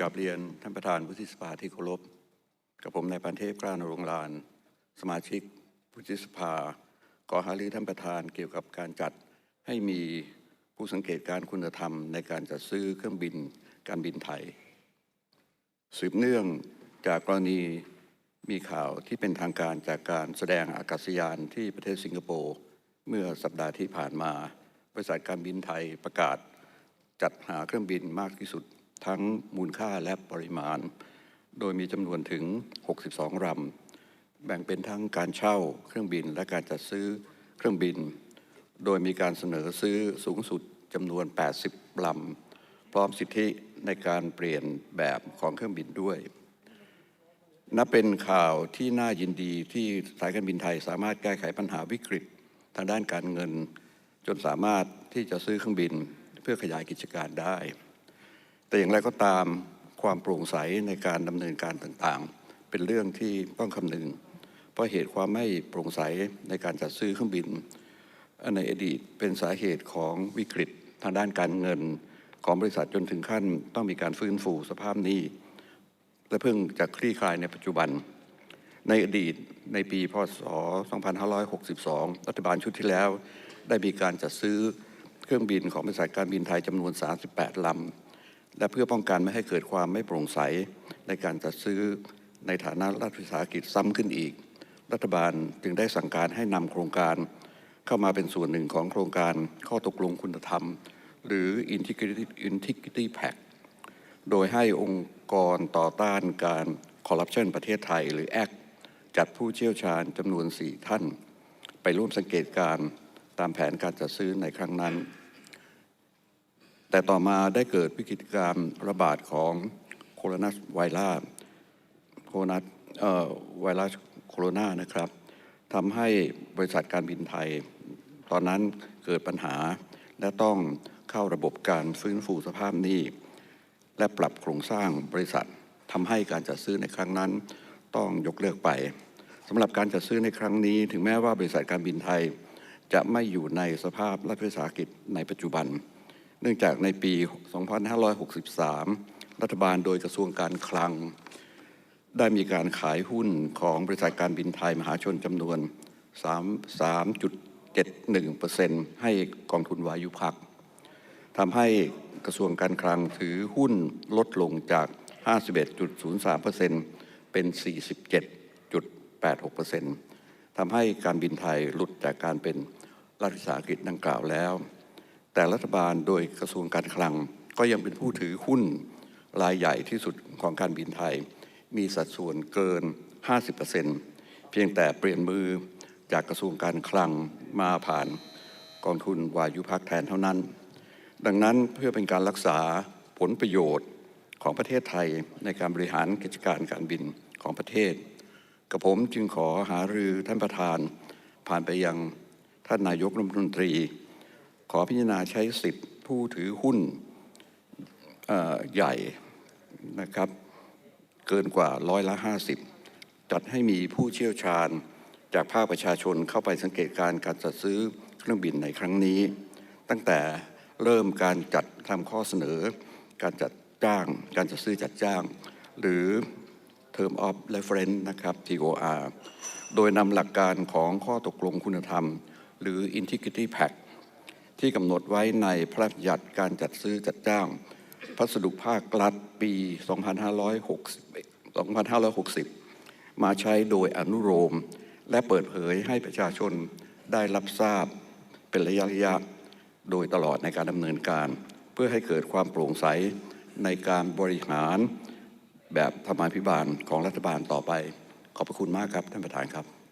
กับเรียนท่านประธานวุฒิสภาที่เคารพ กับผมนายปันเทพกล้านรงลาน สมาชิกวุฒิสภาขอหารือท่านประธานเกี่ยวกับการจัดให้มีผู้สังเกตการคุณธรรมในการจัดซื้อเครื่องบินการบินไทย สืบเนื่องจากกรณีมีข่าวที่เป็นทางการจากการแสดงอากาศยานที่ประเทศสิงคโปร์เมื่อสัปดาห์ที่ผ่านมา บริษัทการบินไทยประกาศจัดหาเครื่องบินมากที่สุด ทั้งมูลค่าและปริมาณ โดยมีจำนวนถึง 62ลำแบ่งเป็นทั้งการเช่าเครื่องบินและการจัดซื้อเครื่องบิน โดยมีการเสนอซื้อสูงสุดจำนวน 80ลำพร้อมสิทธิในการเปลี่ยนแบบของเครื่องบินด้วยนับเป็นข่าวที่น่ายินดีที่สายการบินไทยสามารถแก้ไขปัญหาวิกฤตทางด้านการเงิน จนสามารถที่จะซื้อเครื่องบินเพื่อขยายกิจการได้ แต่อย่างไรก็ตามความโปร่งใสในการดำเนินการต่างๆ เป็นเรื่องที่ต้องคำนึง เพราะเหตุความไม่โปร่งใสในการจัดซื้อเครื่องบินในอดีตเป็นสาเหตุของวิกฤตทางด้านการเงินของบริษัทจนถึงขั้น ต้องมีการฟื้นฟูสภาพหนี้ และเพิ่งจะคลี่คลายในปัจจุบัน ในอดีตในปีพศ 2562 รัฐบาลชุดที่แล้ว ได้มีการจัดซื้อเครื่องบินของบริษัทการบินไทยจำนวน 38 ลำ และเพื่อป้องกันไม่ให้เกิดความไม่โปร่งใสในการจัดซื้อในฐานะรัฐวิสาหกิจซ้ำขึ้นอีก รัฐบาลจึงได้สั่งการให้นำโครงการ เข้ามาเป็นส่วนหนึ่งของโครงการข้อตกลงคุณธรรม หรือ Integrity, Integrity Pact โดยให้องค์กรต่อต้านการคอร์รัปชันประเทศไทยหรือ ACT จัดผู้เชี่ยวชาญจำนวน 4 ท่าน ไปร่วมสังเกตการณ์ตามแผนการจัดซื้อในครั้งนั้น แต่ต่อมาได้เกิดวิกฤตการณ์ระบาดของโคโรนาไวรัสโคโรนาเอ่อไวรัสโคโรนานะครับทำให้บริษัทการบินไทย ตอนนั้นเกิดปัญหาและต้องเข้าระบบการฟื้นฟูสภาพหนี้ และปรับโครงสร้างบริษัททำให้การจัดซื้อในครั้งนั้น ต้องยกเลิกไปสำหรับการจัดซื้อในครั้งนี้ ถึงแม้ว่าบริษัทการบินไทย จะไม่อยู่ในสภาพรัฐวิสาหกิจในปัจจุบัน เนื่องจากในปี 2563 รัฐบาลโดยกระทรวงการคลัง ได้มีการขายหุ้นของบริษัทการบินไทยมหาชนจำนวน 3.71%ให้กองทุนวายุพักทำให้กระทรวงการคลังถือหุ้นลดลงจาก 51.03%เป็น 47.86%ทำให้การบินไทยหลุดจากการเป็นรัฐวิสาหกิจดังกล่าวแล้ว แต่รัฐบาลโดยกระทรวงการคลัง ก็ยังเป็นผู้ถือหุ้นรายใหญ่ที่สุดของการบินไทย มีสัดส่วนเกิน 50%เพียงแต่เปลี่ยนมือจากกระทรวงการคลังมาผ่านกองทุนวายุพักแทนเท่านั้น ดังนั้นเพื่อเป็นการรักษาผลประโยชน์ของประเทศไทยในการบริหารกิจการการบินของประเทศกับผมจึงขอหารือท่านประธานผ่านไปยังท่านนายกรัฐมนตรี ขอพิจารณาใช้สิทธิ์ผู้ถือหุ้นใหญ่นะครับ เกินกว่าร้อยละ 50 จัดให้มีผู้เชี่ยวชาญจากภาคประชาชนเข้าไปสังเกตการณ์การจัดซื้อเครื่องบินในครั้งนี้ ตั้งแต่เริ่มการจัดทำข้อเสนอ การจัดจ้าง การจัดซื้อจัดจ้าง หรือ Term of Reference นะครับ TOR โดยนำหลักการของข้อตกลงคุณธรรม หรือ Integrity Pact ที่กำหนดไว้ในพระราชบัญญัติการจัดซื้อจัดจ้าง พัสดุภาครัฐปี 2560 2560 มาใช้โดยอนุโลมและเปิดเผยให้ประชาชนได้รับทราบเป็นระยะระยะโดยตลอดในการดำเนินการ เพื่อให้เกิดความโปร่งใสในการบริหารแบบธรรมาภิบาลของรัฐบาลต่อไป ขอบพระคุณมากครับ ท่านประธานครับ